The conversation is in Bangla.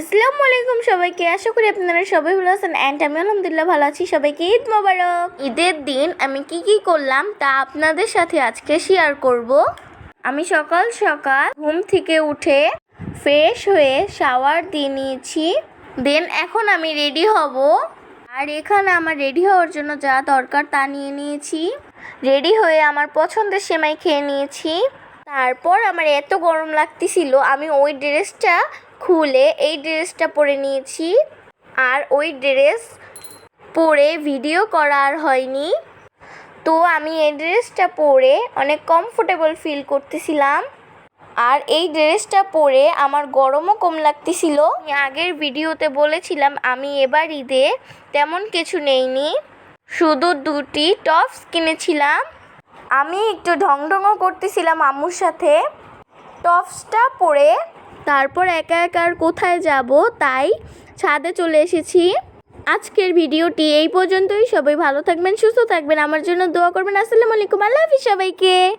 আসসালামু আলাইকুম সবাইকে আশা করি আপনারা সবাই ভালো আছেন অ্যান্ড আমি আলহামদুলিল্লাহ ভালো আছি। সবাইকে ঈদ মোবারক। ঈদের দিন আমি কি কি করলাম তা আপনাদের সাথে আজকে শেয়ার করব। আমি সকাল সকাল ঘুম থেকে উঠে ফ্রেশ হয়ে শাওয়ার দিয়ে নিয়েছি। দেন এখন আমি রেডি হব। আর এখানে আমার রেডি হওয়ার জন্য যা দরকার তা নিয়ে নিয়েছি। রেডি হয়ে আমার পছন্দের সেমাই খেয়ে নিয়েছি। তারপর আমার এত গরম লাগতেছিল আমি ওই ড্রেসটা খুলে এই ড্রেসটা পরে নিয়েছি। আর ওই ড্রেস পরে ভিডিও করা আর হয়নি। তো আমি এই ড্রেসটা পরে অনেক কমফোর্টেবল ফিল করতেছিলাম। আর এই ড্রেসটা পরে আমার গরমও কম লাগতেছিল। আগের ভিডিওতে বলেছিলাম, আমি এবার ঈদে তেমন কিছু নেইনি। শুধু দুটি টপস কিনেছিলাম। আমি একটু ঢংঢংও করতেছিলাম আম্মুর সাথে। টপসটা পরে তারপর একা একা আর কোথায় যাব? তাই ছাদে চলে এসেছি। আজকের ভিডিওটি এই পর্যন্তই। সবাই ভালো থাকবেন, সুস্থ থাকবেন। আমার জন্য দোয়া করবেন। আসসালামু আলাইকুম। আল্লাহ হাফিজ সবাইকে।